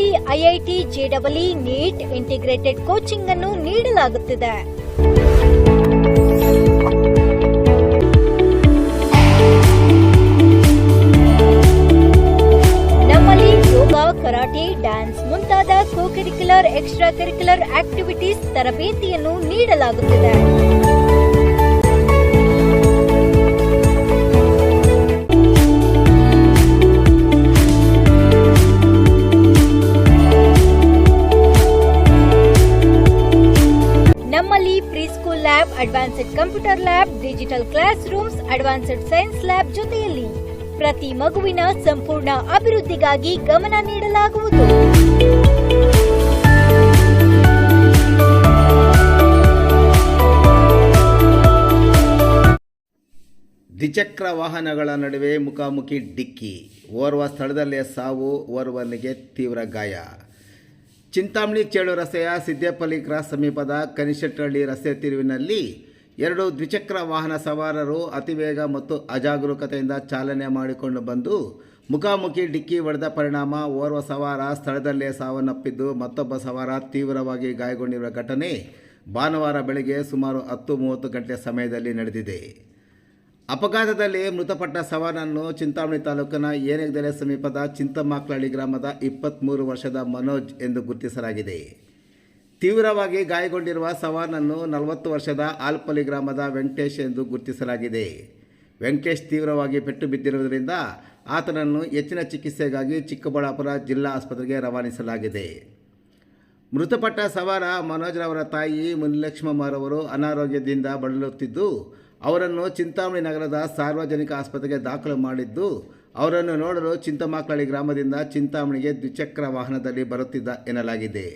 ನಮ್ಮಲ್ಲಿ ಐಐಟಿ ಜೆಡಬ್ಲ್ಇ NEET integrated coaching ಅನ್ನು ನೀಡಲಾಗುತ್ತಿದೆ. ನಮ್ಮಲ್ಲಿ ಯೋಗ, ಕರಾಟೆ, ಡ್ಯಾನ್ಸ್ ಮುಂತಾದ co curricular extra curricular activities ತರಬೇತಿಯನ್ನು ನೀಡಲಾಗುತ್ತಿದೆ. Advanced computer lab digital classrooms advanced science lab ಜೊತೆಯಲ್ಲಿ ಪ್ರತಿ ಮಗುವಿನ ಸಂಪೂರ್ಣ ಅಭಿವೃದ್ಧಿಗಾಗಿ ಗಮನ ನೀಡಲಾಗುವುದು. ದ್ವಿಚಕ್ರ ವಾಹನಗಳ ನಡುವೆ ಮುಖಾಮುಖಿ ಡಿಕ್ಕಿ. ಓರ್ವ ಸ್ಥಳದಲ್ಲೇ ಸಾವು, ಓರ್ವನಿಗೆ ತೀವ್ರ ಗಾಯ. ಚಿಂತಾಮಣಿ ಚೇಳು ರಸ್ತೆಯ ಸಿದ್ದೇಪಲ್ಲಿ ಕ್ರಾಸ್ ಸಮೀಪದ ಕನಿಶೆಟ್ಟಹಳ್ಳಿ ರಸ್ತೆ ತಿರುವಿನಲ್ಲಿ ಎರಡು ದ್ವಿಚಕ್ರ ವಾಹನ ಸವಾರರು ಅತಿವೇಗ ಮತ್ತು ಅಜಾಗರೂಕತೆಯಿಂದ ಚಾಲನೆ ಮಾಡಿಕೊಂಡು ಬಂದು ಮುಖಾಮುಖಿ ಡಿಕ್ಕಿ ಹೊಡೆದ ಪರಿಣಾಮ ಓರ್ವ ಸವಾರ ಸ್ಥಳದಲ್ಲೇ ಸಾವನ್ನಪ್ಪಿದ್ದು ಮತ್ತೊಬ್ಬ ಸವಾರ ತೀವ್ರವಾಗಿ ಗಾಯಗೊಂಡಿರುವ ಘಟನೆ ಭಾನುವಾರ ಬೆಳಗ್ಗೆ ಸುಮಾರು ಹತ್ತು ಮೂವತ್ತು ಗಂಟೆ ಸಮಯದಲ್ಲಿ ನಡೆದಿದೆ. ಅಪಘಾತದಲ್ಲಿ ಮೃತಪಟ್ಟ ಸವಾರನನ್ನು ಚಿಂತಾಮಣಿ ತಾಲೂಕಿನ ಏನೆಗ್ದೆಲೆ ಸಮೀಪದ ಚಿಂತಮಾಕ್ಲಹಳ್ಳಿ ಗ್ರಾಮದ ಇಪ್ಪತ್ತ್ಮೂರು ವರ್ಷದ ಮನೋಜ್ ಎಂದು ಗುರುತಿಸಲಾಗಿದೆ. ತೀವ್ರವಾಗಿ ಗಾಯಗೊಂಡಿರುವ ಸವಾನನ್ನು ನಲವತ್ತು ವರ್ಷದ ಆಲ್ಪಲ್ಲಿ ಗ್ರಾಮದ ವೆಂಕಟೇಶ್ ಎಂದು ಗುರುತಿಸಲಾಗಿದೆ. ವೆಂಕಟೇಶ್ ತೀವ್ರವಾಗಿ ಪೆಟ್ಟು ಬಿದ್ದಿರುವುದರಿಂದ ಆತನನ್ನು ಹೆಚ್ಚಿನ ಚಿಕಿತ್ಸೆಗಾಗಿ ಚಿಕ್ಕಬಳ್ಳಾಪುರ ಜಿಲ್ಲಾ ಆಸ್ಪತ್ರೆಗೆ ರವಾನಿಸಲಾಗಿದೆ. ಮೃತಪಟ್ಟ ಸವಾರ ಮನೋಜ್ರವರ ತಾಯಿ ಮುನಿಲಕ್ಷ್ಮಮ್ಮರವರು ಅನಾರೋಗ್ಯದಿಂದ ಬಳಲುತ್ತಿದ್ದು, ಅವರನ್ನು ಚಿಂತಾಮಣಿ ನಗರದ ಸಾರ್ವಜನಿಕ ಆಸ್ಪತ್ರೆಗೆ ದಾಖಲು ಮಾಡಿದ್ದು, ಅವರನ್ನು ನೋಡಲು ಚಿಂತಮಾಕಳಿ ಗ್ರಾಮದಿಂದ ಚಿಂತಾಮಣಿಗೆ ದ್ವಿಚಕ್ರ ವಾಹನದಲ್ಲಿ ಬರುತ್ತಿದ್ದ ಎನ್ನಲಾಗಿದೆ.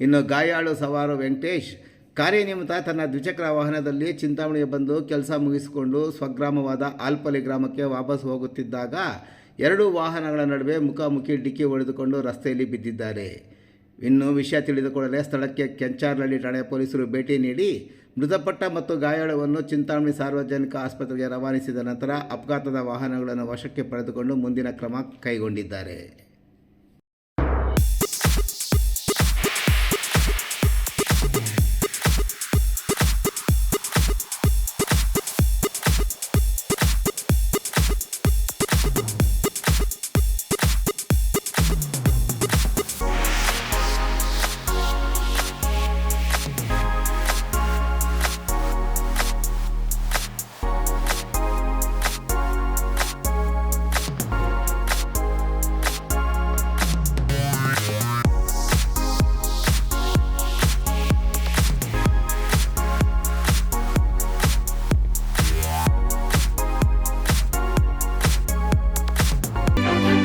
ಇನ್ನು ಗಾಯಾಳು ಸವಾರು ವೆಂಕಟೇಶ್ ಕಾರ್ಯನಿಮಿತ್ತ ತನ್ನ ದ್ವಿಚಕ್ರ ವಾಹನದಲ್ಲಿ ಚಿಂತಾಮಣಿಗೆ ಬಂದು ಕೆಲಸ ಮುಗಿಸಿಕೊಂಡು ಸ್ವಗ್ರಾಮವಾದ ಆಲ್ಪಲಿ ಗ್ರಾಮಕ್ಕೆ ವಾಪಸ್ ಹೋಗುತ್ತಿದ್ದಾಗ ಎರಡು ವಾಹನಗಳ ನಡುವೆ ಮುಖಾಮುಖಿ ಡಿಕ್ಕಿ ಹೊಡೆದುಕೊಂಡು ರಸ್ತೆಯಲ್ಲಿ ಬಿದ್ದಿದ್ದಾರೆ. ಇನ್ನು ವಿಷಯ ತಿಳಿದ ಕೂಡಲೇ ಸ್ಥಳಕ್ಕೆ ಕೆಂಚಾರ್ನಹಳ್ಳಿ ಠಾಣೆ ಪೊಲೀಸರು ಭೇಟಿ ನೀಡಿ ಮೃತಪಟ್ಟ ಮತ್ತು ಗಾಯಾಳುವನ್ನು ಚಿಂತಾಮಣಿ ಸಾರ್ವಜನಿಕ ಆಸ್ಪತ್ರೆಗೆ ರವಾನಿಸಿದ ನಂತರ ಅಪಘಾತದ ವಾಹನಗಳನ್ನು ವಶಕ್ಕೆ ಪಡೆದುಕೊಂಡು ಮುಂದಿನ ಕ್ರಮ ಕೈಗೊಂಡಿದ್ದಾರೆ.